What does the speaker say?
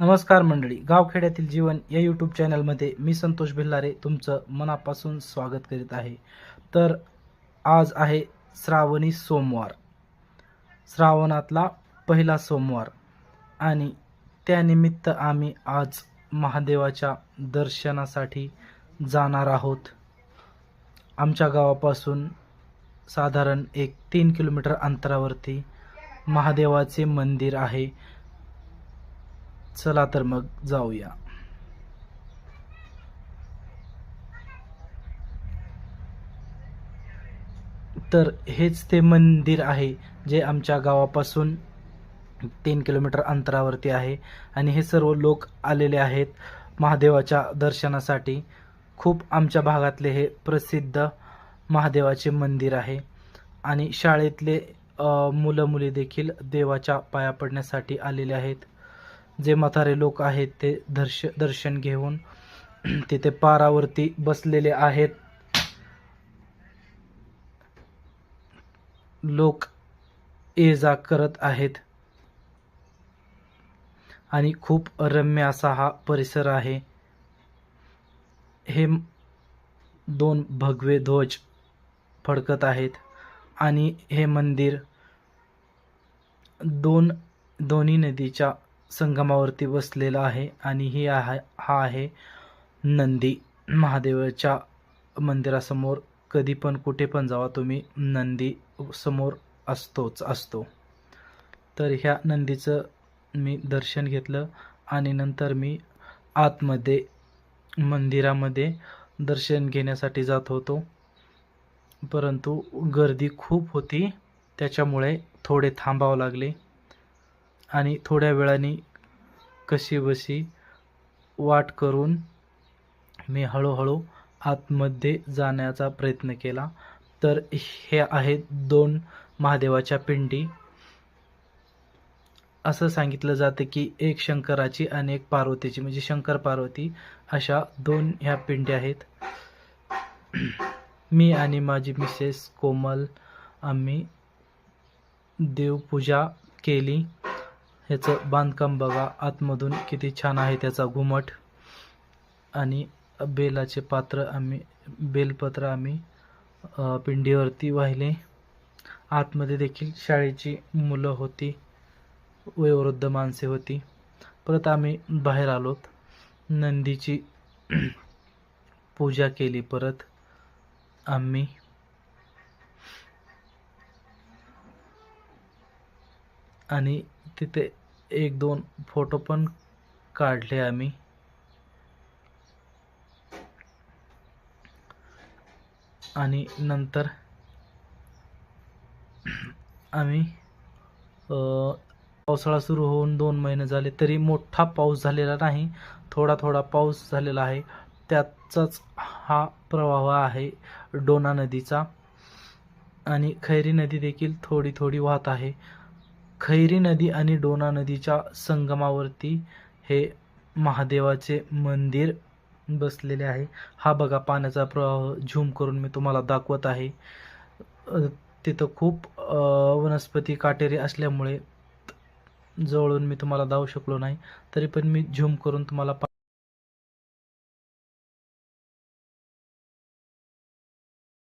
नमस्कार मंडळी. गावखेड्यातील जीवन या यूट्यूब चॅनलमध्ये मी संतोष भिल्लारे तुमचं मनापासून स्वागत करीत आहे. तर आज आहे श्रावणी सोमवार. श्रावणातला पहिला सोमवार आणि त्यानिमित्त आम्ही आज महादेवाच्या दर्शनासाठी जाणार आहोत. आमच्या गावापासून साधारण एक तीन किलोमीटर अंतरावरती महादेवाचे मंदिर आहे. चला तर मग जाऊया. तर हेच ते मंदिर आहे जे आमच्या गावापासून तीन किलोमीटर अंतरावरती आहे. आणि हे सर्व लोक आलेले आहेत महादेवाच्या दर्शनासाठी. खूप आमच्या भागातले हे प्रसिद्ध महादेवाचे मंदिर आहे. आणि शाळेतले मुलं मुली देखील देवाच्या पाया पडण्यासाठी आलेले आहेत. जे म्हातारे लोक आहेत ते दर्श दर्शन घेऊन तिथे पारावरती बसलेले आहेत. लोक ये जा करत आहेत. आणि खूप रम्य असा हा परिसर आहे. हे दोन भगवे ध्वज फडकत आहेत. आणि हे मंदिर दोन दोन्ही नदीच्या संगमावरती बसलेला आहे आणि ही आहे हा आहे नंदी. महादेवाच्या मंदिरासमोर कधी पण कुठे पण जावा तुम्ही नंदी समोर असतोच असतो. तर ह्या नंदीचं मी दर्शन घेतलं आणि नंतर मी आतमध्ये मंदिरामध्ये दर्शन घेण्यासाठी जात होतो. परंतु गर्दी खूप होती त्याच्यामुळे थोडे थांबावं लागले. आणि थोड्या वेळाने कशीबशी वाट करून मी हळूहळू आतमध्ये जाण्याचा प्रयत्न केला. तर हे आहेत दोन महादेवाच्या पिंडी. असं सांगितलं जातं की एक शंकराची आणि एक पार्वतीची म्हणजे शंकर पार्वती अशा दोन ह्या पिंडी आहेत. मी आणि माझी मिसेस कोमल आम्ही देवपूजा केली. ह्याचं बांधकाम बघा. आतमधून किती छान आहे त्याचा घुमट. आणि बेलाचे पात्र आम्ही बेलपत्र आम्ही पिंडीवरती वाहिले. आतमध्ये देखील शाळेची मुलं होती. वयोवृद्ध माणसे होती. परत आम्ही बाहेर आलोत. नंदीची पूजा केली परत. आम्ही आणि तिथे एक दोन फोटो पण काढले आम्ही. आणि नंतर आम्ही पावसाळा सुरू होऊन दोन महिने झाले तरी मोठा पाऊस झालेला नाही. थोडा थोडा पाऊस झालेला आहे. त्याचाच हा प्रवाह आहे डोना नदीचा. आणि खैरी नदी देखील थोडी थोडी वाहत आहे. खैरी नदी आणि डोना नदीच्या संगमावरती हे महादेवाचे मंदिर बसलेले आहे. हा बघा पाण्याचा प्रवाह झूम करून मी तुम्हाला दाखवत आहे. तिथं खूप वनस्पती काटेरी असल्यामुळे जवळून मी तुम्हाला दावू शकलो नाही. तरी पण मी झूम करून तुम्हाला पा